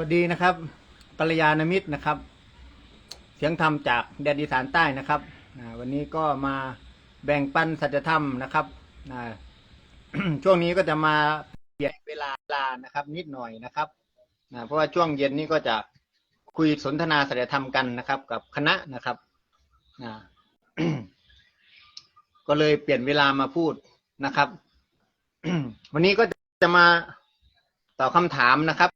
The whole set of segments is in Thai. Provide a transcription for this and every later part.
วัสดีนะครับกัลยาณมิตรนะครับ เสียงธรรมจากแดนอีสานใต้นะครับวันนี้ก็มาแบ่งปันสัจธรรมนะครับช่วงนี้ก็จะมาเปลี่ยนเวลาลานะครับ นิดหน่อยนะครับเพราะว่าช่วงเย็นนี้ก็จะคุยสนทนาสัจธรรมกันนะครับ กับคณะนะครับก็เลยเปลี่ยนเวลามาพูดนะครับ วันนี้ก็จะมาตอบคำถามนะครับ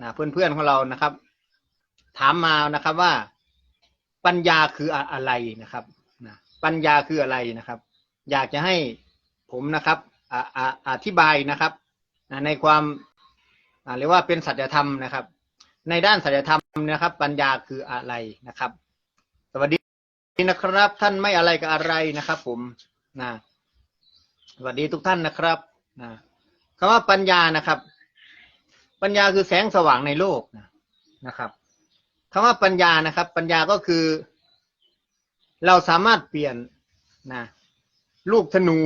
นะเพื่อนๆของเรานะครับ ถามมานะครับว่า ปัญญาคืออะไรนะครับนะปัญญาคืออะไรนะครับ อยากจะให้ผมนะครับอออธิบายนะครับนะในความเรียกว่าเป็นสัจธรรมนะครับ ในด้านสัจธรรมนะครับ ปัญญาคืออะไรนะครับ สวัสดีนะครับ ท่านไม่อะไรกับอะไรนะครับ ผมนะสวัสดีทุกท่านนะครับนะคำว่าปัญญานะครับ ปัญญาคือแสงสว่างในโลกนะนะครับคำว่าปัญญานะครับ ปัญญาก็คือ เราสามารถเปลี่ยนนะลูกธนู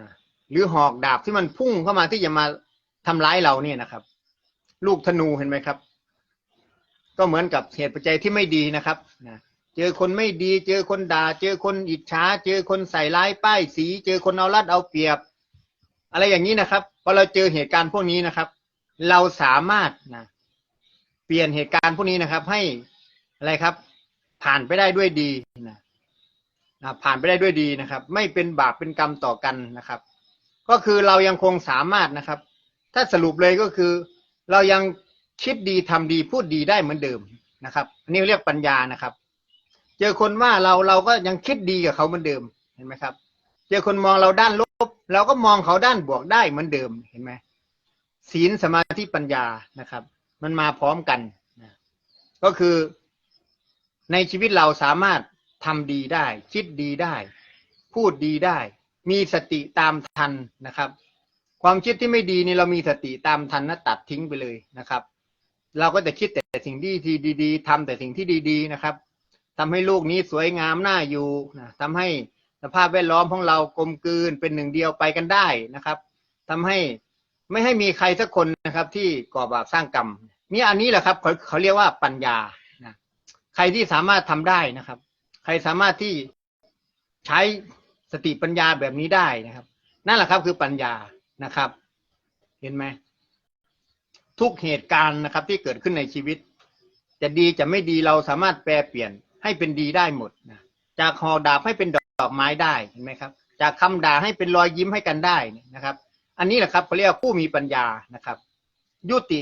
นะหรือหอกดาบที่มันพุ่งเข้ามาที่จะมาทำร้ายเราเนี่ยนะครับ ลูกธนูเห็นไหมครับ ก็เหมือนกับเหตุปัจจัยที่ไม่ดีนะครับนะเจอคนไม่ดี เจอคนด่า เจอคนอิจฉาเจอคนใส่ร้ายป้ายสี เจอคนเอารัดเอาเปรียบ อะไรอย่างนี้นะครับพอเราเจอเหตุการณ์พวกนี้นะครับ เราสามารถนะเปลี่ยนเหตุการณ์พวกนี้นะครับ ให้อะไรครับ ผ่านไปได้ด้วยดีนะนะผ่านไปได้ด้วยดีนะครับ ไม่เป็นบาปเป็นกรรมต่อกันนะครับ ก็คือเรายังคงสามารถนะครับ ถ้าสรุปเลยก็คือ เรายังคิดดีทำดีพูดดีได้เหมือนเดิมนะครับอันนี้เรียกปัญญานะครับ เจอคนว่าเราเราก็ยังคิดดีกับเขาเหมือนเดิมเห็นไหมครับ เจอคนมองเราด้านลบ เราก็มองเขาด้านบวกได้เหมือนเดิมเห็นไหม ศีลสมาธิปัญญานะครับ มันมาพร้อมกันนะก็คือในชีวิตเราสามารถทำดีได้ คิดดีได้ พูดดีได้ มีสติตามทันนะครับ ความคิดที่ไม่ดีนี่เรามีสติตามทันนะตัดทิ้งไปเลยนะครับ เราก็จะคิดแต่สิ่งที่ดีๆทำแต่สิ่งที่ดีๆนะครับทำให้โลกนี้สวยงามน่าอยู่นะทำให้สภาพแวดล้อมของเรากลมกลืนเป็นหนึ่งเดียวไปกันได้นะครับทำให้ ไม่ให้มีใครสักคนนะครับ ที่ก่อบาปสร้างกรรมนี่อันนี้แหละครับเขาเขาเรียกว่าปัญญานะใครที่สามารถทำได้นะครับ ใครสามารถที่ใช้สติปัญญาแบบนี้ได้นะครับ นั่นแหละครับคือปัญญานะครับ เห็นไหมทุกเหตุการณ์นะครับ ที่เกิดขึ้นในชีวิต จะดีจะไม่ดีเราสามารถแปลเปลี่ยนให้เป็นดีได้หมดนะจากหอดาบให้เป็นดอกไม้ได้เห็นไหมครับ จากคำด่าให้เป็นรอยยิ้มให้กันได้นะครับ อันนี้แหละครับเขาเรียกว่าผู้มีปัญญานะครับ ยุติ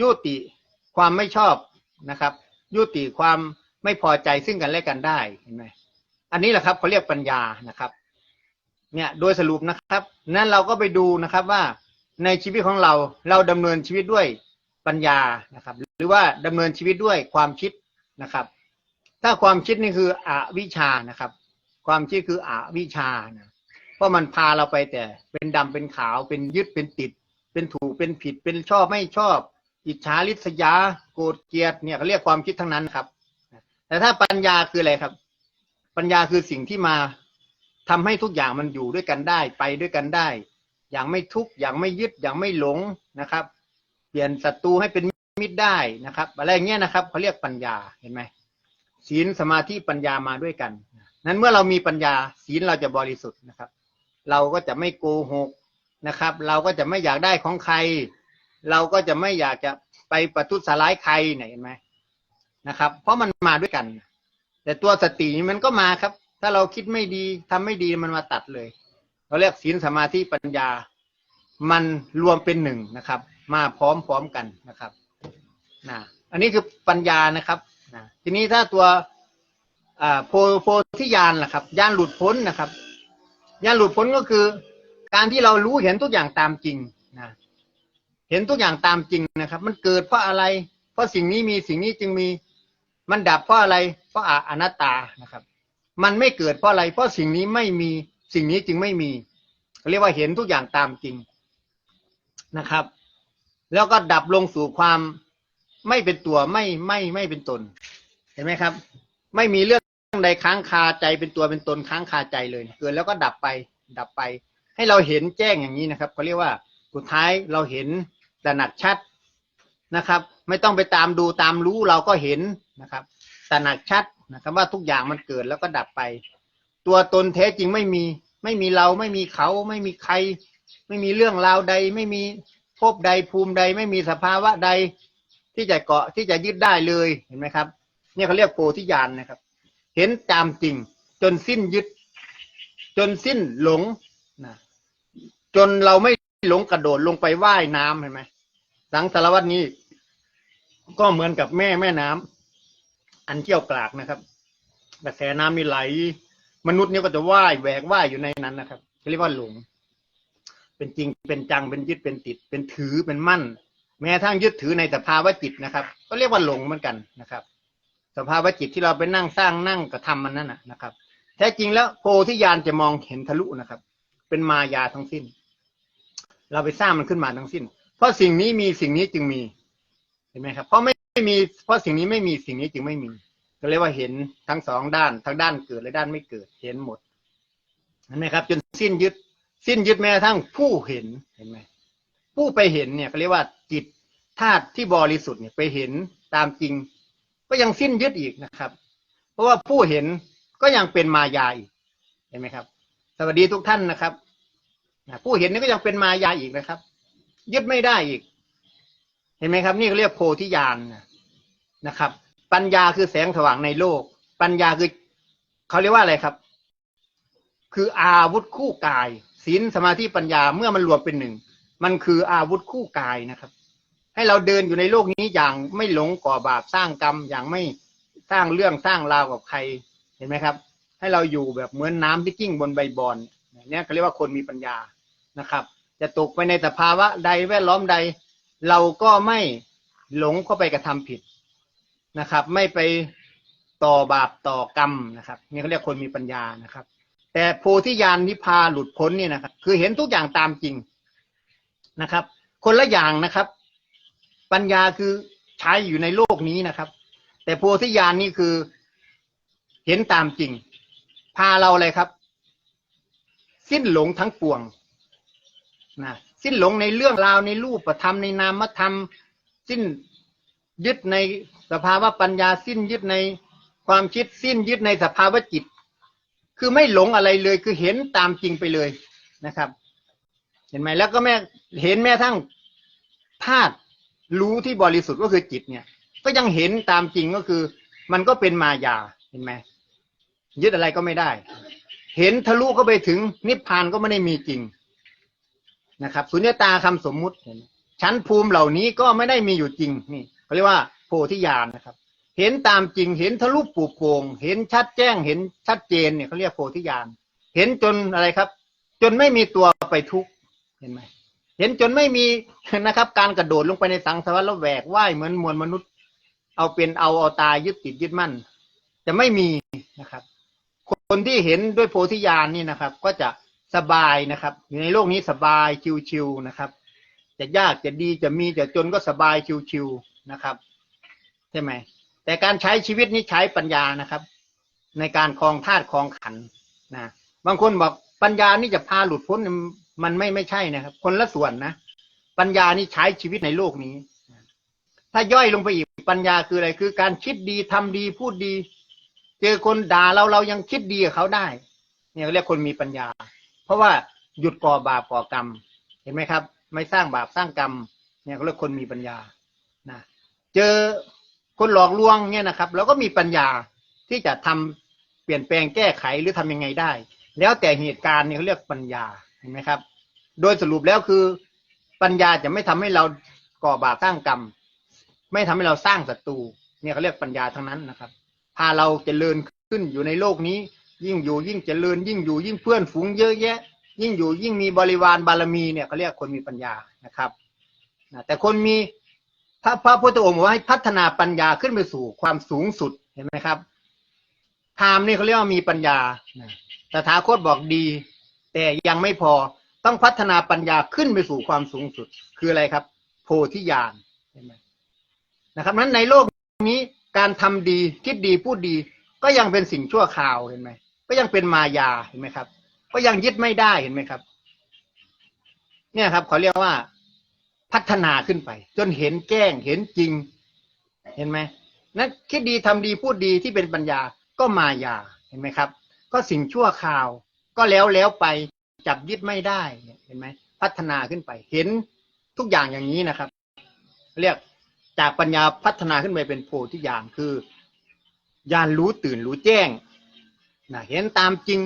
ยุติความไม่ชอบนะครับ ยุติความไม่พอใจซึ่งกันและกันได้เห็นไหมอันนี้แหละครับเขาเรียกปัญญานะครับ เนี่ยโดยสรุปนะครับ นั้นเราก็ไปดูนะครับว่าในชีวิตของเราเราดำเนินชีวิตด้วยปัญญานะครับ หรือว่าดำเนินชีวิตด้วยความคิดนะครับ ถ้าความคิดนี่คืออวิชานะครับ ความคิดคืออวิชานะ เพราะมันพาเราไปแต่เป็นดำเป็นขาวเป็นยึดเป็นติด เป็นถูกเป็นผิดเป็นชอบไม่ชอบ อิจฉาริษยาโกรธเกลียดเนี่ยเขาเรียกความคิดทั้งนั้นครับ แต่ถ้าปัญญาคืออะไรครับ ปัญญาคือสิ่งที่มาทำให้ทุกอย่างมันอยู่ด้วยกันได้ไปด้วยกันได้ อย่างไม่ทุกข์อย่างไม่ยึดอย่างไม่หลงนะครับ เปลี่ยนศัตรูให้เป็นมิตรได้นะครับ อะไรอย่างเงี้ยนะครับเขาเรียกปัญญาเห็นไหมศีลสมาธิปัญญามาด้วยกัน นั้นเมื่อเรามีปัญญาศีลเราจะบริสุทธิ์นะครับ เราก็จะไม่โกหกนะครับ เราก็จะไม่อยากได้ของใคร เราก็จะไม่อยากจะไปประทุษร้ายใครเนี่ยเห็นไหมนะครับ เพราะมันมาด้วยกัน แต่ตัวสติมันก็มาครับ ถ้าเราคิดไม่ดีทำไม่ดีมันมาตัดเลย เราเรียกศีลสมาธิปัญญา มันรวมเป็นหนึ่งนะครับ มาพร้อมๆกันนะครับนะอันนี้คือปัญญานะครับนะทีนี้ถ้าตัวโพโพธิญาณล่ะครับญาณหลุดพ้นนะครับ ญาณหลุดพ้นก็คือ การที่เรารู้เห็นทุกอย่างตามจริงนะเห็นทุกอย่างตามจริงนะครับ มันเกิดเพราะอะไร เพราะสิ่งนี้มีสิ่งนี้จึงมี มันดับเพราะอะไร เพราะอนัตตานะครับ มันไม่เกิดเพราะอะไร เพราะสิ่งนี้ไม่มีสิ่งนี้จึงไม่มีเรียกว่าเห็นทุกอย่างตามจริงนะครับ แล้วก็ดับลงสู่ความไม่เป็นตัวไม่ไม่ไม่เป็นตน เห็นไหมครับ ไม่มีเรื่อง ใดค้างคาใจเป็นตัวเป็นตนค้างคาใจเลยเกิดแล้วก็ดับไป ดับไป ให้เราเห็นแจ้งอย่างนี้นะครับเขาเรียกว่าสุดท้ายเราเห็นตระหนักชัดนะครับ ไม่ต้องไปตามดูตามรู้เราก็เห็นนะครับตระหนักชัดนะครับว่าทุกอย่างมันเกิดแล้วก็ดับไป ตัวตนแท้จริงไม่มี ไม่มีเราไม่มีเขาไม่มีใคร ไม่มีเรื่องราวใด ไม่มีภพใดภูมิใด ไม่มีสภาวะใด ที่จะเกาะที่จะยึดได้เลยเห็นไหมครับ เนี่ยเขาเรียกโพธิญาณนะครับ เห็นตามจริง จนสิ้นยึด จนสิ้นหลงนะจนเราไม่หลงกระโดดลงไปว่ายน้ำเห็นไหมสังสารวัตนี้ ก็เหมือนกับแม่แม่น้ำอันเชี่ยวกรากนะครับ กระแสน้ำมีไหล มนุษย์เนี่ยก็จะว่ายแหวกว่ายอยู่ในนั้นนะครับเรียกว่าหลง เป็นจริงเป็นจังเป็นยึดเป็นติด เป็นถือเป็นมั่น แม้ทั้งยึดถือในสภาวะจิตนะครับ ก็เรียกว่าหลงเหมือนกันนะครับส ภาวะจิตที่เราไปนั่งสร้างนั่งกระทำมันนั่นนะครับ แท้จริงแล้วโพธิญาณจะมองเห็นทะลุนะครับ เป็นมายาทั้งสิ้น เราไปสร้างมันขึ้นมาทั้งสิ้น เพราะสิ่งนี้มีสิ่งนี้จึงมีเห็นไหมครับ เพราะไม่มี เพราะสิ่งนี้ไม่มีสิ่งนี้จึงไม่มี ก็เรียกว่าเห็นทั้งสองด้าน ทั้งด้านเกิดและด้านไม่เกิด เห็นหมดเห็นไหมครับ จนสิ้นยึด สิ้นยึดแม้กระทั่งผู้เห็นเห็นไหมผู้ไปเห็นเนี่ยเขาเรียกว่าจิตธาตุที่บริสุทธิ์เนี่ยไปเห็นตามจริง ก็ยังสิ้นยึดอีกนะครับ เพราะว่าผู้เห็นก็ยังเป็นมายาอีกเห็นไหมครับ สวัสดีทุกท่านนะครับผู้เห็นนี่ก็ยังเป็นมายาอีกนะครับ ยึดไม่ได้อีก เห็นไหมครับ นี่เขาเรียกโพธิญาณนะนะครับ ปัญญาคือแสงสว่างในโลก ปัญญาคือเขาเรียกว่าอะไรครับ คืออาวุธคู่กายศีลสมาธิปัญญาเมื่อมันรวมเป็นหนึ่งมันคืออาวุธคู่กายนะครับ ให้เราเดินอยู่ในโลกนี้อย่างไม่หลงก่อบาปสร้างกรรมอย่างไม่สร้างเรื่องสร้างราวกับใครเห็นไหมครับ ให้เราอยู่แบบเหมือนน้ำที่กิ้งบนใบบอนเนี่ยเขาเรียกว่าคนมีปัญญานะครับ จะตกไปในสภาวะใดแวดล้อมใด เราก็ไม่หลงเข้าไปกระทำผิดนะครับ ไม่ไปต่อบาปต่อกรรมนะครับนี่เขาเรียกคนมีปัญญานะครับ แต่โพธิญาณนิพพาหลุดพ้นเนี่ยนะครับ คือเห็นทุกอย่างตามจริงนะครับ คนละอย่างนะครับ ปัญญาคือใช้อยู่ในโลกนี้นะครับ แต่โพธิญาณนี่คือเห็นตามจริง พาเราอะไรครับ สิ้นหลงทั้งปวงนะสิ้นหลงในเรื่องราวในรูปธรรมในนามธรรม สิ้นยึดในสภาวะปัญญาสิ้นยึดในความคิดสิ้นยึดในสภาวะจิต คือไม่หลงอะไรเลยคือเห็นตามจริงไปเลยนะครับ เห็นไหมแล้วก็แม่เห็นแม่ทั้งธาตุ รู้ที่บริสุทธิ์ก็คือจิตเนี่ย ก็ยังเห็นตามจริงก็คือ มันก็เป็นมายาเห็นไหมยึดอะไรก็ไม่ได้ เห็นทะลุก็ไปถึงนิพพานก็ไม่ได้มีจริงนะครับสุญญตาคำสมมุติเห็นชั้นภูมิเหล่านี้ก็ไม่ได้มีอยู่จริงนี่เขาเรียกว่าโพธิญาณนะครับ เห็นตามจริงเห็นทะลุปูโป่งเห็นชัดแจ้ง เห็นชัดเจนเนี่ยเขาเรียกโพธิญาณเห็นจนอะไรครับ จนไม่มีตัวไปทุกข์เห็นไหม เห็นจนไม่มีนะครับ การกระโดดลงไปในสังสารวัฏแล้วแหวกว่ายเหมือนมวลมนุษย์ เอาเป็นเอาเอาตายยึดติดยึดมั่น จะไม่มีนะครับ คนที่เห็นด้วยโพธิญาณนี่นะครับ ก็จะสบายนะครับ อยู่ในโลกนี้สบายชิวๆนะครับ จะยากจะดีจะมีจะจนก็สบายชิวๆนะครับใช่ไหมแต่การใช้ชีวิตนี้ใช้ปัญญานะครับ ในการคลองธาตุคลองขันนะบางคนบอกปัญญานี่จะพาหลุดพ้น มันไม่ไม่ใช่นะครับ คนละส่วนนะ ปัญญานี่ใช้ชีวิตในโลกนี้ ถ้าย่อยลงไปอีกปัญญาคืออะไร คือการคิดดีทำดีพูดดี เจอคนด่าเราเรายังคิดดีกับเขาได้ เนี่ยเรียกคนมีปัญญา เพราะว่าหยุดก่อบาปก่อกรรม เห็นไหมครับ ไม่สร้างบาปสร้างกรรม เนี่ยเขาเรียกคนมีปัญญานะเจอคนหลอกลวงเนี่ยนะครับเราก็มีปัญญาที่จะทำเปลี่ยนแปลงแก้ไขหรือทำยังไงได้ แล้วแต่เหตุการณ์เนี่ยเขาเรียกปัญญาเห็นไหมครับ โดยสรุปแล้วคือ ปัญญาจะไม่ทำให้เราก่อบาปสร้างกรรม ไม่ทำให้เราสร้างศัตรูเนี่ยเขาเรียกปัญญาทั้งนั้นนะครับ พาเราจเจริญขึ้นอยู่ในโลกนี้ ยิ่งอยู่ยิ่งจเจริญ ยิ่งอยู่ยิ่งเพื่อนฝูงเยอะแยะ ยิ่งอยู่ยิ่งมีบริวารบารมีเนี่ยเขาเรียกคนมีปัญญานะครับนะแต่คนมีพระพระพุทธองค์บอกว่าให้พัฒนาปัญญาขึ้นไปสู่ความสูงสุดเห็นไหมครับพามนี่เขาเรียกว่ามีปัญญาตถาคตบอกดี แต่ยังไม่พอ ต้องพัฒนาปัญญาขึ้นไปสู่ความสูงสุด คืออะไรครับ โพธิญาณเห็นไหมนะครับนั้นในโลกนี้การทำดีคิดดีพูดดี ก็ยังเป็นสิ่งชั่วคราวเห็นไหมก็ยังเป็นมายาเห็นไหมครับ ก็ยังยึดไม่ได้เห็นไหมครับ เนี่ยครับเขาเรียกว่าพัฒนาขึ้นไป จนเห็นแจ้งเห็นจริง เห็นไหมนั้นคิดดีทำดีพูดดีที่เป็นปัญญาก็มายาเห็นไหมครับ ก็สิ่งชั่วคราวก็แล้วแล้วไป จับยึดไม่ได้เห็นไหมพัฒนาขึ้นไปเห็นทุกอย่างอย่างนี้นะครับ เรียกจากปัญญาพัฒนาขึ้นไปเป็นโพธิญาณคือญาณรู้ตื่นรู้แจ้งนะเห็นตามจริง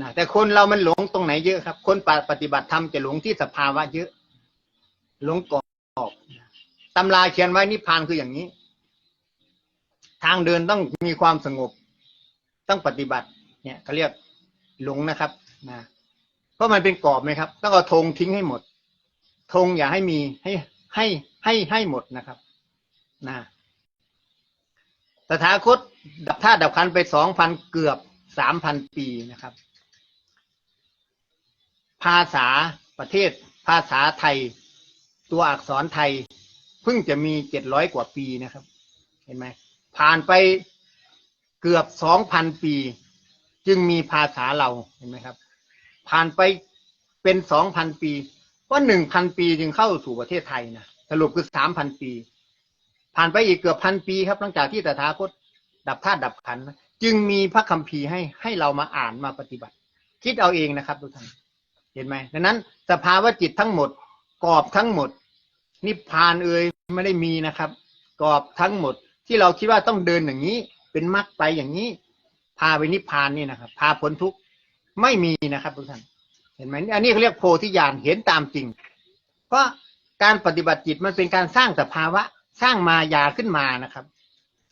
นะแต่คนเรามันหลงตรงไหนเยอะครับ คนปฏิบัติธรรมจะหลงที่สภาวะเยอะ หลงกรอบตำราเขียนไว้นิพพานคืออย่างนี้ ทางเดินต้องมีความสงบ ต้องปฏิบัติ เนี่ยเขาเรียกหลงนะครับนะ เพราะมันเป็นกรอบไหมครับต้องเอาธงทิ้งให้หมดธงอย่าให้มีให้ให้ให้ให้หมดนะครับนะตถาคตดับธาตุดับขันไปสองพันเกือบสามพันปีนะครับ ภาษาประเทศ ภาษาไทย ตัวอักษรไทยเพิ่งจะมีเจ็ดร้อยกว่าปีนะครับ เห็นไหมผ่านไปเกือบสองพันปี จึงมีภาษาเราเห็นไหมครับ ผ่านไปเป็นสองพันปี ว่าหนึ่งพันปีจึงเข้าสู่ประเทศไทยนะสรุปคือสามพันปี ผ่านไปอีกเกือบพันปีครับ หลังจากที่ตถาคตดับธาตุดับขันธ์จึงมีพระคัมภีร์ให้ให้เรามาอ่านมาปฏิบัติ คิดเอาเองนะครับทุกท่านเห็นไหมดังนั้น สภาวะจิตทั้งหมด กรอบทั้งหมด นิพพานเอ่ยไม่ได้มีนะครับ กรอบทั้งหมด ที่เราคิดว่าต้องเดินอย่างนี้ เป็นมรรคไปอย่างนี้ พาไปนิพพานนี่นะครับ พาพ้นทุกข์ ไม่มีนะครับทุกท่านเห็นไหมอันนี้เขาเรียกโพธิญาณเห็นตามจริง เพราะการปฏิบัติจิตมันเป็นการสร้างสภาวะ สร้างมายาขึ้นมานะครับ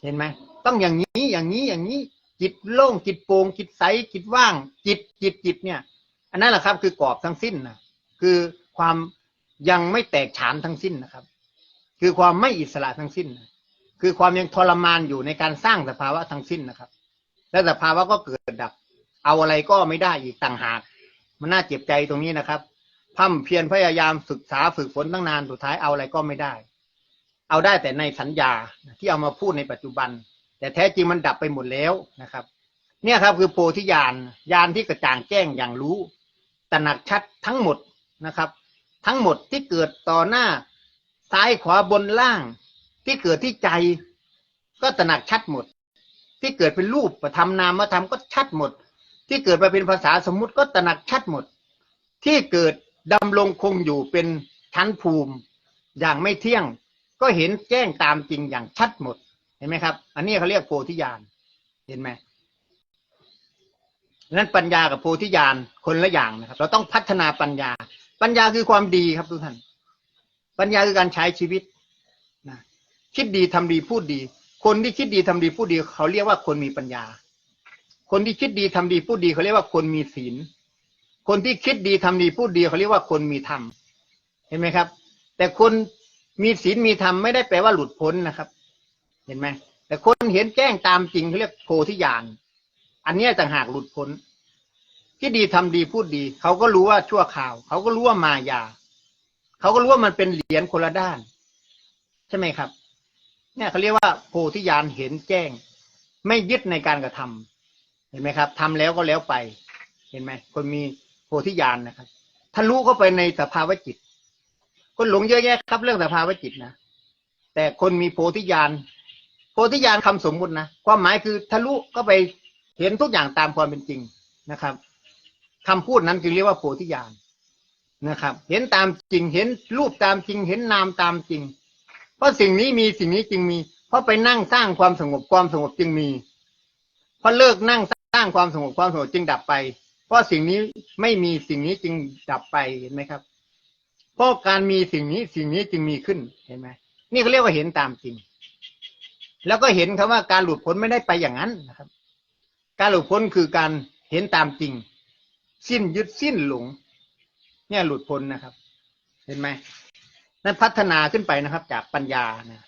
เห็นไหมต้องอย่างนี้อย่างนี้อย่างนี้จิตโล่งจิตโปร่งจิตใสจิตว่าง จิตจิตจิตเนี่ย อันนั้นแหละครับ คือกรอบทั้งสิ้นนะคือความยังไม่แตกฉานทั้งสิ้นนะครับ คือความไม่อิสระทั้งสิ้น คือความยังทรมานอยู่ในการสร้างสภาวะทั้งสิ้นนะครับ และสภาวะก็เกิดดับ เอาอะไรก็ไม่ได้อีกต่างหาก มันน่าเจ็บใจตรงนี้นะครับพัมเพียรพยายามศึกษาฝึกฝนตั้งนานสุดท้ายเอาอะไรก็ไม่ได้ เอาได้แต่ในสัญญาที่เอามาพูดในปัจจุบัน แต่แท้จริงมันดับไปหมดแล้วนะครับ เนี่ยครับคือโพธิญาณญาณที่กระจ่างแจ้งอย่างรู้ตระหนักชัดทั้งหมดนะครับ ทั้งหมดที่เกิดต่อหน้าซ้ายขวาบนล่าง ที่เกิดที่ใจ ก็ตระหนักชัดหมด ที่เกิดเป็นรูปประธรรมนามธรรมก็ชัดหมด ที่เกิดมาเป็นภาษาสมมุติก็ตระหนักชัดหมด ที่เกิดดำรงคงอยู่เป็นชั้นภูมิ อย่างไม่เที่ยง ก็เห็นแจ้งตามจริงอย่างชัดหมดเห็นไหมครับ อันนี้เขาเรียกโพธิญาณเห็นไหมนั้นปัญญากับโพธิญาณคนละอย่างนะครับ เราต้องพัฒนาปัญญา ปัญญาคือความดีครับทุกท่าน ปัญญาคือการใช้ชีวิตนะคิดดีทำดีพูดดี คนที่คิดดีทำดีพูดดี เขาเรียกว่าคนมีปัญญา คนที่คิดดีทำดีพูดดีเขาเรียกว่าคนมีศีล คนที่คิดดีทำดีพูดดีเขาเรียกว่าคนมีธรรม เห็นไหมครับ แต่คนมีศีลมีธรรมไม่ได้แปลว่าหลุดพ้นนะครับ เห็นไหมแต่คนเห็นแจ้งตามจริงเขาเรียกโพธิญาณ อันนี้ต่างหากหลุดพ้น ที่ดีทำดีพูดดี เขาก็รู้ว่าชั่วข่าว เขาก็รู้ว่ามายา เขาก็รู้ว่ามันเป็นเหรียญคนละด้าน ใช่ไหมครับ เนี่ยเขาเรียกว่าโพธิญาณเห็นแจ้ง ไม่ยึดในการกระทำ เห็นไหมครับทำแล้วก็แล้วไป เห็นไหมคนมีโพธิญาณนะครับทะลุเข้าไปในสภาวะจิต คนหลงเยอะแยะครับ เรื่องสภาวะจิตนะแต่คนมีโพธิญาณโพธิญาณคำสมมุตินะความหมายคือทะลุก็ไปเห็นทุกอย่างตามความเป็นจริงนะครับคำพูดนั้นจึงเรียกว่าโพธิญาณนะครับ เห็นตามจริง เห็นรูปตามจริง เห็นนามตามจริง เพราะสิ่งนี้มีสิ่งนี้จึงมี เพราะไปนั่งสร้างความสงบความสงบจึงมีพอเลิกนั่ง สร้างความสงบความสงบจึงดับไป เพราะสิ่งนี้ไม่มีสิ่งนี้จึงดับไปเห็นไหมครับ เพราะการมีสิ่งนี้สิ่งนี้จึงมีขึ้นเห็นไหมนี่เขาเรียกว่าเห็นตามจริง แล้วก็เห็นคำว่าการหลุดพ้นไม่ได้ไปอย่างนั้นนะครับ การหลุดพ้นคือการเห็นตามจริง สิ้นยึดสิ้นหลง เนี่ยหลุดพ้นนะครับ เห็นไหมนั้นพัฒนาขึ้นไปนะครับ จากปัญญานะ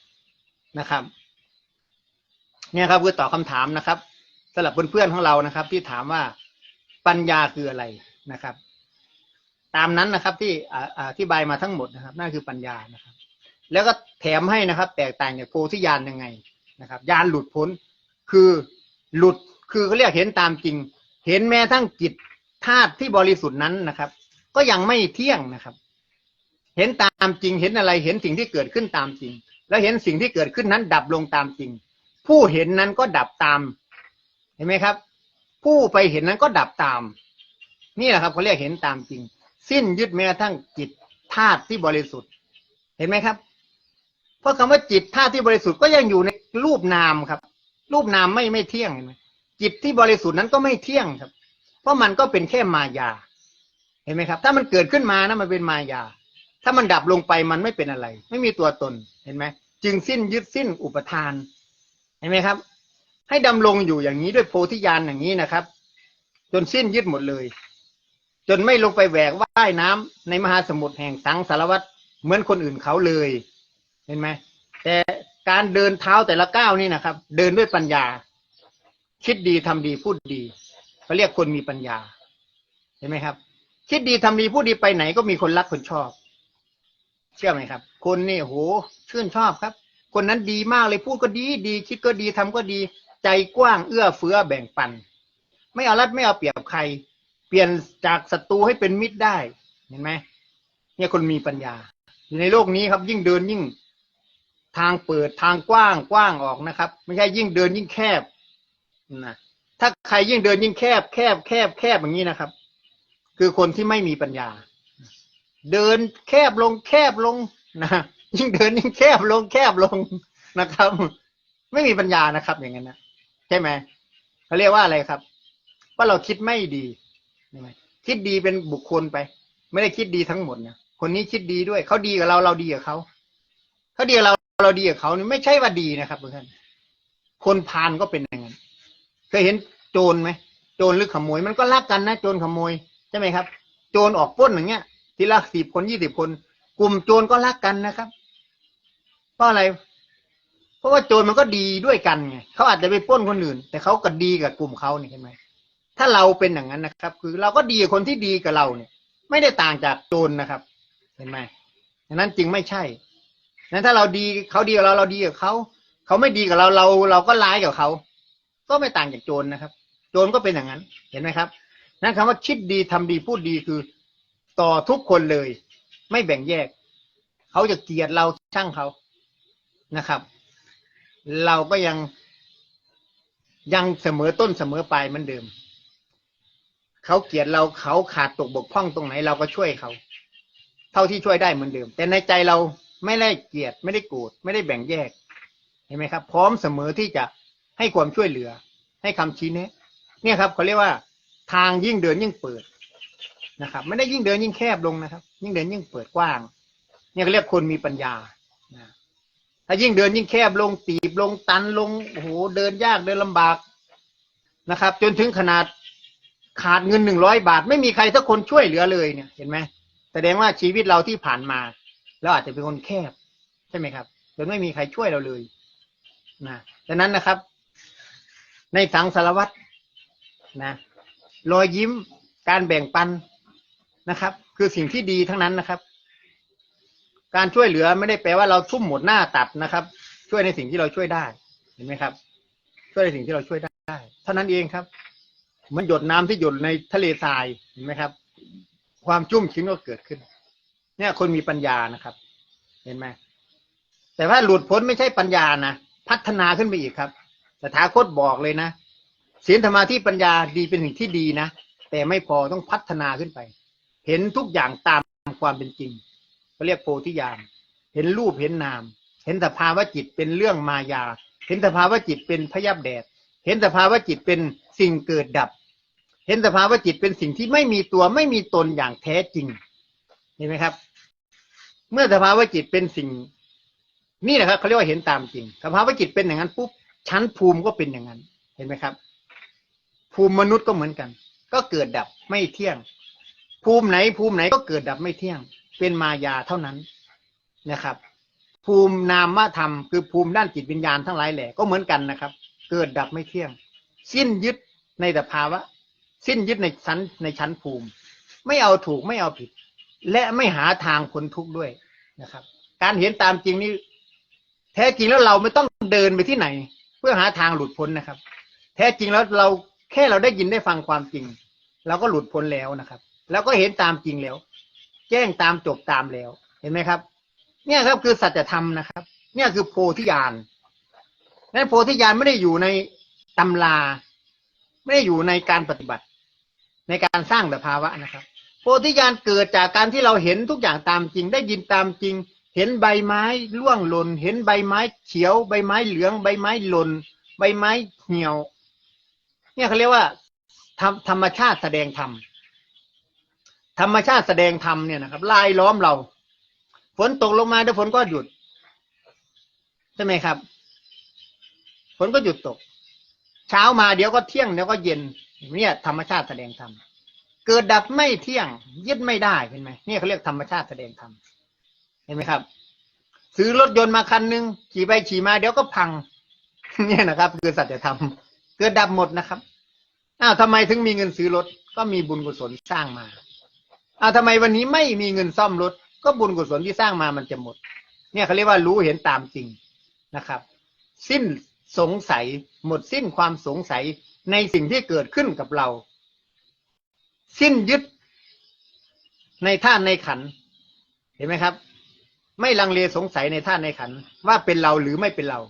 นะครับ เนี่ยครับคือตอบคำถามนะครับ สำหรับเพื่อนๆของเรานะครับ ที่ถามว่าปัญญาคืออะไรนะครับ ตามนั้นนะครับ ที่อธิบายมาทั้งหมดนะครับนั่นคือปัญญานะครับ แล้วก็แถมให้นะครับ แตกต่างจากโพธิญาณยังไงนะครับญาณหลุดพ้นคือหลุดคือเขาเรียกเห็นตามจริง เห็นแม้ทั้งจิตธาตุที่บริสุทธิ์นั้นนะครับ ก็ยังไม่เที่ยงนะครับ เห็นตามจริงเห็นอะไรเห็นสิ่งที่เกิดขึ้นตามจริง แล้วเห็นสิ่งที่เกิดขึ้นนั้นดับลงตามจริง ผู้เห็นนั้นก็ดับตาม เห็นไหมครับ ผู้ไปเห็นนั้นก็ดับตาม นี่แหละครับเขาเรียกเห็นตามจริง สิ้นยึดแม้กระทั่งจิตธาตุที่บริสุทธิ์ เห็นไหมครับ เพราะคำว่าจิตธาตุที่บริสุทธิ์ก็ยังอยู่ในรูปนามครับ รูปนามไม่ไม่เที่ยงเห็นไหมจิตที่บริสุทธิ์นั้นก็ไม่เที่ยงครับ เพราะมันก็เป็นแค่มายา เห็นไหมครับ ถ้ามันเกิดขึ้นมานะมันเป็นมายา ถ้ามันดับลงไปมันไม่เป็นอะไร ไม่มีตัวตนเห็นไหมจึงสิ้นยึดสิ้นอุปทาน เห็นไหมครับ ให้ดำรงอยู่อย่างนี้ด้วยโพธิญาณอย่างนี้นะครับ จนสิ้นยึดหมดเลย จนไม่ลงไปแหวกว่ายน้ำในมหาสมุทรแห่งสังสารวัตรเหมือนคนอื่นเขาเลย เห็นไหมแต่การเดินเท้าแต่ละก้าวนี่นะครับ เดินด้วยปัญญา คิดดีทำดีพูดดีเขาเรียกคนมีปัญญา เห็นไหมครับ คิดดีทำดีพูดดีไปไหนก็มีคนรักคนชอบ เชื่อไหมครับ คนนี่โหชื่นชอบครับ คนนั้นดีมากเลยพูดก็ดีดี คิดก็ดีทำก็ดี ใจกว้างเอื้อเฟื้อแบ่งปัน ไม่เอารัดไม่เอาเปรียบใคร เปลี่ยนจากศัตรูให้เป็นมิตรได้ เห็นไหมเนี่ยคนมีปัญญา อยู่ในโลกนี้ครับ ยิ่งเดินยิ่ง ทางเปิดทางกว้างกว้างออกนะครับ ไม่ใช่ยิ่งเดินยิ่งแคบนะถ้าใครยิ่งเดินยิ่งแคบแคบแคบแคบอย่างนี้นะครับ คือคนที่ไม่มีปัญญา เดินแคบลงแคบลงนะยิ่งเดินยิ่งแคบลงแคบลงนะครับ ไม่มีปัญญานะครับ อย่างนั้นนะ ใช่ไหมเขาเรียกว่าอะไรครับ ว่าเราคิดไม่ดีใช่ไหมคิดดีเป็นบุคคลไป ไม่ได้คิดดีทั้งหมดนะคนนี้คิดดีด้วยเขาดีกับเราเราดีกับเขาเขาดีกับเราเราดีกับเขานี่ไม่ใช่ว่าดีนะครับทุกท่านคนพาลก็เป็นอย่างนั้นเคยเห็นโจรไหมโจรหรือขโมย มันก็รักกันนะโจรขโมยใช่ไหมครับ โจรออกปล้นอย่างเงี้ย ทีละสิบคนยี่สิบคน กลุ่มโจรก็รักกันนะครับเพราะอะไร ราะว่าโจรมันก็ดีด้วยกันไงเขาอาจจะไปป้นคนอื่น แต่เขาก็ดีกับกลุ่มเขานี่เห็นไหมถ้าเราเป็นอย่างนั้นนะครับ คือเราก็ดีกับคนที่ดีกับเราเนี่ย ไม่ได้ต่างจากโจรนะครับ เห็นไหมดังนั้นจึงไม่ใช่นั้นถ้าเราดีเขาดีกับเราเราดีกับเขาเขาไม่ดีกับเราเราเราก็ร้ายกับเขาก็ไม่ต่างจากโจรนะครับ โจรก็เป็นอย่างนั้น เห็นไหมครับ นั่นคำว่าคิดดีทำดีพูดดีคือ ต่อทุกคนเลย ไม่แบ่งแยก เขาจะเกลียดเราช่างเขานะครับ เราก็ยังยังเสมอต้นเสมอปลายเหมือนเดิม เขาเกลียดเราเขาขาดตกบกพร่องตรงไหน เราก็ช่วยเขา เท่าที่ช่วยได้เหมือนเดิม แต่ในใจเราไม่ได้เกลียดไม่ได้โกรธไม่ได้แบ่งแยก เห็นไหมครับ พร้อมเสมอที่จะให้ความช่วยเหลือ ให้คำชี้แนะเนี่ยครับเขาเรียกว่า ทางยิ่งเดินยิ่งเปิดนะครับ ไม่ได้ยิ่งเดินยิ่งแคบลงนะครับ ยิ่งเดินยิ่งเปิดกว้าง เนี่ยเรียกคนมีปัญญานะ ถ้ายิ่งเดินยิ่งแคบลงตีบลงตันลงโอ้โหเดินยากเดินลำบากนะครับ จนถึงขนาดขาดเงินหนึ่งร้อยบาท ไม่มีใครสักคนช่วยเหลือเลยเนี่ย เห็นไหมแสดงว่าชีวิตเราที่ผ่านมาเราอาจจะเป็นคนแคบ ใช่ไหมครับจนไม่มีใครช่วยเราเลยนะดังนั้นนะครับ ในสังสารวัตรนะรอยยิ้มการแบ่งปันนะครับ คือสิ่งที่ดีทั้งนั้นนะครับ การช่วยเหลือไม่ได้แปลว่าเราทุ่มหมดหน้าตัดนะครับ ช่วยในสิ่งที่เราช่วยได้เห็นไหมครับ ช่วยในสิ่งที่เราช่วยได้เท่านั้นเองครับมันหยดน้ำที่หยดในทะเลทรายเห็นไหมครับ ความชุ่มชื้นก็เกิดขึ้น เนี่ยคนมีปัญญานะครับ เห็นไหมแต่ว่าหลุดพ้นไม่ใช่ปัญญานะพัฒนาขึ้นไปอีกครับสถาคตบอกเลยนะศีลธรรมาที่ปัญญาดีเป็นสิ่งที่ดีนะแต่ไม่พอต้องพัฒนาขึ้นไป เห็นทุกอย่างตามความเป็นจริง เขาเรียกโพธิญาณเห็นรูปเห็นนาม เห็นสภาวะจิตเป็นเรื่องมายา เห็นสภาวะจิตเป็นพยับแดด เห็นสภาวะจิตเป็นสิ่งเกิดดับ เห็นสภาวะจิตเป็นสิ่งที่ไม่มีตัวไม่มีตนอย่างแท้จริงเห็นไหมครับ เมื่อสภาวะจิตเป็นสิ่ง นี่นะครับเขาเรียกว่าเห็นตามจริง สภาวะจิตเป็นอย่างนั้นปุ๊บชั้นภูมิก็เป็นอย่างนั้น เห็นไหมครับ ภูมิมนุษย์ก็เหมือนกัน ก็เกิดดับไม่เที่ยง ภูมิไหนภูมิไหนก็เกิดดับไม่เที่ยง เป็นมายาเท่านั้นนะครับ ภูมินามธรรมคือภูมิด้านจิตวิญญาณทั้งหลายแหละก็เหมือนกันนะครับ เกิดดับไม่เที่ยง สิ้นยึดในสภาวะ สิ้นยึดในชั้นในชั้นภูมิ ไม่เอาถูกไม่เอาผิด และไม่หาทางพ้นทุกข์ด้วยนะครับ การเห็นตามจริงนี่แท้จริงแล้วเราไม่ต้องเดินไปที่ไหน เพื่อหาทางหลุดพ้นนะครับ แท้จริงแล้วเราแค่เราได้ยินได้ฟังความจริงเราก็หลุดพ้นแล้วนะครับ แล้วก็เห็นตามจริงแล้ว แจ้งตามจบตามแล้ว เห็นไหมครับ เนี่ยครับคือสัจธรรมนะครับ เนี่ยคือโพธิญาณนั้นโพธิญาณไม่ได้อยู่ในตำรา ไม่ได้อยู่ในการปฏิบัติ ในการสร้างสภาวะนะครับ โพธิญาณเกิดจากการที่เราเห็นทุกอย่างตามจริง ได้ยินตามจริง เห็นใบไม้ร่วงหล่น เห็นใบไม้เขียว ใบไม้เหลือง ใบไม้หล่น ใบไม้เหี่ยว เนี่ยเขาเรียกว่าธรรมธรรมชาติแสดงธรรม ธรรมชาติแสดงธรรมเนี่ยนะครับลายล้อมเรา ฝนตกลงมาเดี๋ยวฝนก็หยุดใช่ไหมครับ ฝนก็หยุดตก เช้ามาเดี๋ยวก็เที่ยงเดี๋ยวก็เย็นเนี่ยธรรมชาติแสดงธรรมเกิดดับไม่เที่ยงยึดไม่ได้เห็นไหมเนี่ยเขาเรียกธรรมชาติแสดงธรรมเห็นไหมครับ ซื้อรถยนต์มาคันหนึ่งขี่ไปขี่มาเดี๋ยวก็พัง เนี่ยนะครับ คือสัจธรรมเกิดดับหมดนะครับอ้าวทำไมถึงมีเงินซื้อรถก็มีบุญกุศลสร้างมา อ้าวทำไมวันนี้ไม่มีเงินซ่อมรถ ก็บุญกุศลที่สร้างมามันจะหมด เนี่ยเขาเรียกว่ารู้เห็นตามจริงนะครับ สิ้นสงสัย หมดสิ้นความสงสัยในสิ่งที่เกิดขึ้นกับเรา สิ้นยึดในท่านในขัน เห็นไหมครับ ไม่ลังเลสงสัยในท่านในขัน ว่าเป็นเราหรือไม่เป็นเรา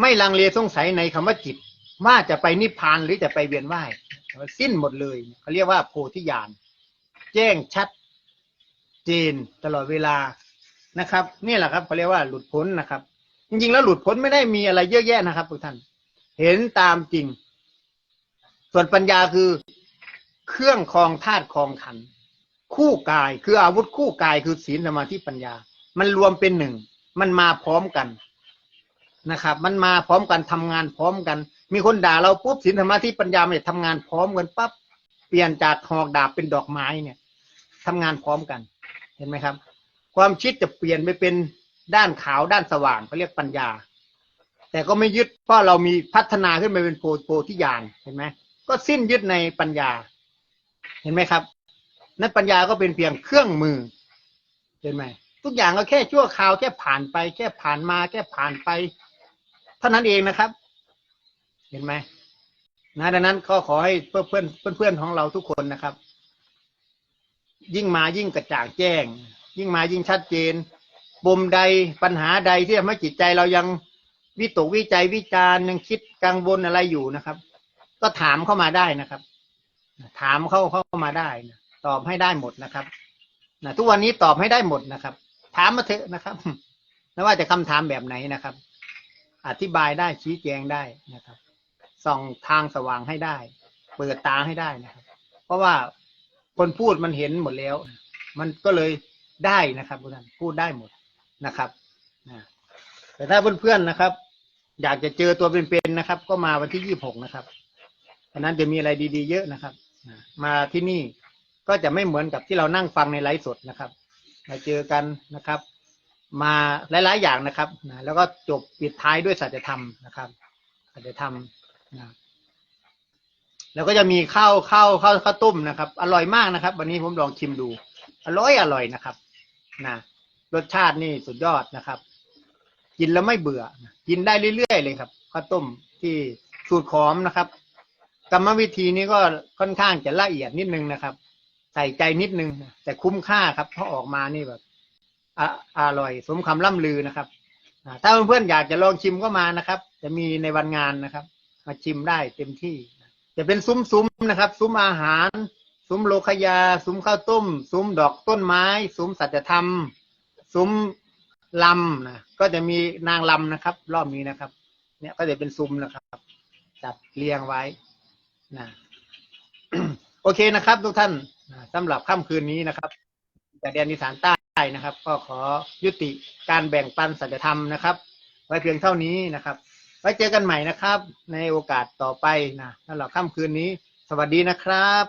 ไม่ลังเลสงสัยในคำว่าจิต ว่าจะไปนิพพานหรือจะไปเวียนว่ายสิ้นหมดเลยเขาเรียกว่าโพธิญาณ แจ้งชัดเจนตลอดเวลานะครับ นี่แหละครับเขาเรียกว่าหลุดพ้นนะครับ จริงๆ แล้วหลุดพ้นไม่ได้มีอะไรเยอะแยะนะครับทุกท่าน เห็นตามจริง ส่วนปัญญาคือเครื่องครองธาตุครองขัน คู่กายคืออาวุธคู่กายคือศีลสมาธิปัญญา มันรวมเป็นหนึ่ง มันมาพร้อมกันนะครับ มันมาพร้อมกันทำงานพร้อมกัน มีคนด่าเราปุ๊บศีลสมาธิปัญญาเนี่ยทำงานพร้อมกันปั๊บเปลี่ยนจากหอกดาบเป็นดอกไม้เนี่ย ทำงานพร้อมกัน เห็นไหมครับ ความคิดจะเปลี่ยนไปเป็นด้านขาวด้านสว่างเขาเรียกปัญญา แต่ก็ไม่ยึดเพราะเรามีพัฒนาขึ้นมาเป็นโพโพธิญาณเห็นไหมก็สิ้นยึดในปัญญา เห็นไหมครับ นั่นปัญญาก็เป็นเพียงเครื่องมือ เห็นไหมทุกอย่างก็แค่ชั่วคราวแค่ผ่านไป แค่ผ่านมาแค่ผ่านไป เท่านั้นเองนะครับ เห็นไหมนะดังนั้นก็ขอให้เพื่อนเพื่อนเพื่อนของเราทุกคนนะครับ ยิ่งมายิ่งกระจ่างแจ้ง ยิ่งมายิ่งชัดเจนปมใดปัญหาใดที่ทำให้จิตใจเรายังวิตกวิจัยวิจารยังคิดกังวลอะไรอยู่นะครับ ก็ถามเข้ามาได้นะครับ ถามเข้าเข้ามาได้นะตอบให้ได้หมดนะครับนะทุกวันนี้ตอบให้ได้หมดนะครับ ถามมาเถอะนะครับไม่ว่าจะคำถามแบบไหนนะครับ อธิบายได้ชี้แจงได้นะครับส่องทางสว่างให้ได้ เปิดตาให้ได้นะครับ เพราะว่า คนพูดมันเห็นหมดแล้ว มันก็เลยได้นะครับทุกท่านพูดได้หมดนะครับแต่ถ้าเพื่อนๆนะครับ อยากจะเจอตัวเป็นๆนะครับ ก็มาวันที่ยี่สิบหกนะครับเพราะนั้นจะมีอะไรดี ๆ เยอะนะครับมาที่นี่ก็จะไม่เหมือนกับที่เรานั่งฟังในไลฟ์สดนะครับมาเจอกันนะครับ มาหลายๆอย่างนะครับนะแล้วก็จบปิดท้ายด้วยสัจธรรมนะครับสัจธรรมนะ แล้วก็จะมีข้าวข้าวข้าวข้าวต้มนะครับ อร่อยมากนะครับ วันนี้ผมลองชิมดู อร่อยอร่อยนะครับนะรสชาตินี่สุดยอดนะครับ กินแล้วไม่เบื่อ กินได้เรื่อยๆเลยครับข้าวต้มที่สูตรขอมนะครับกรรมวิธีนี้ก็ค่อนข้างจะละเอียดนิดนึงนะครับ ใส่ใจนิดนึง แต่คุ้มค่าครับเพราะออกมานี่แบบออร่อยสมคำล่ำลือนะครับถ้าเพื่อนๆอยากจะลองชิมก็มานะครับ จะมีในวันงานนะครับ มาชิมได้เต็มที่ จะเป็นซุ้มๆนะครับ ซุ้มอาหาร ซุ้มโลคยา ซุ้มข้าวต้ม ซุ้มดอกต้นไม้ ซุ้มสัจธรรม ซุ้มลำนะก็จะมีนางลำนะครับ รอบนี้นะครับ เนี่ยก็จะเป็นซุ้มนะครับ จัดเรียงไว้นะโอเคนะครับ ทุกท่านสำหรับค่ำคืนนี้นะครับจากแดนอีสานใต้นะครับ ก็ขอยุติการแบ่งปันสัจธรรมนะครับ ไว้เพียงเท่านี้นะครับ ไว้เจอกันใหม่นะครับ ในโอกาสต่อไปนะสำหรับค่ำคืนนี้ สวัสดีนะครับ